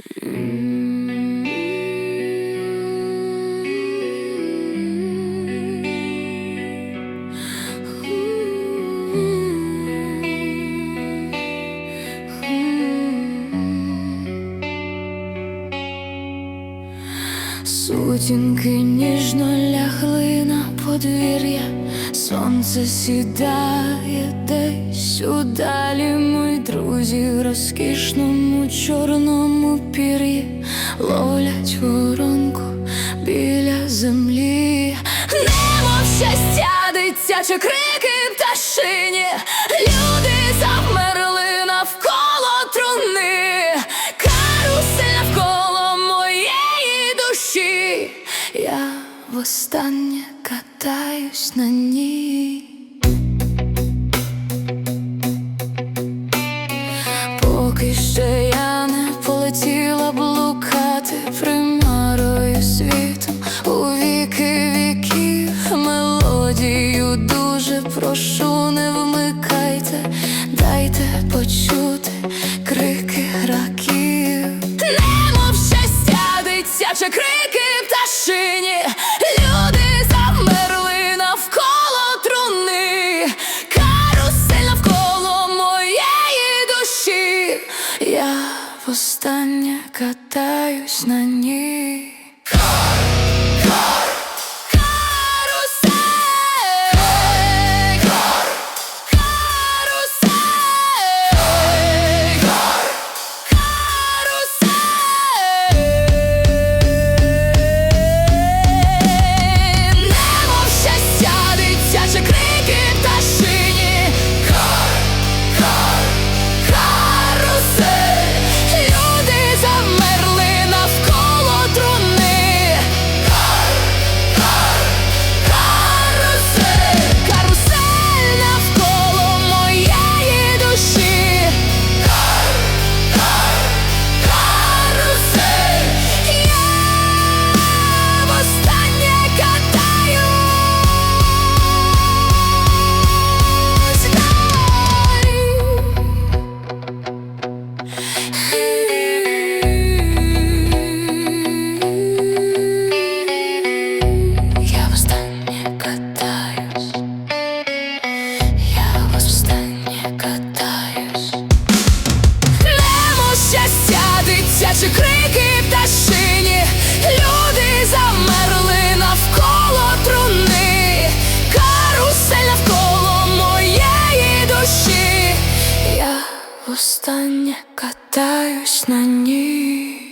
Mm. Сутінки ніжно лягли на подвір'я, сонце сідає десь удалі, мої друзі в розкішному чорному пір'ї ловлять воронку біля землі. Немо щастя, дитячі крики пташині, востаннє катаюсь на ній. Поки ще я не полетіла блукати примарою світом у віки віків мелодію дуже прошу, не вмикайте, дайте почути крики раків. Немов щастя, дитяче крики востаннє катаюсь на ній. Дитячі крики пташині, люди замерли навколо труни, карусель навколо моєї душі. Я останнє катаюсь на ній.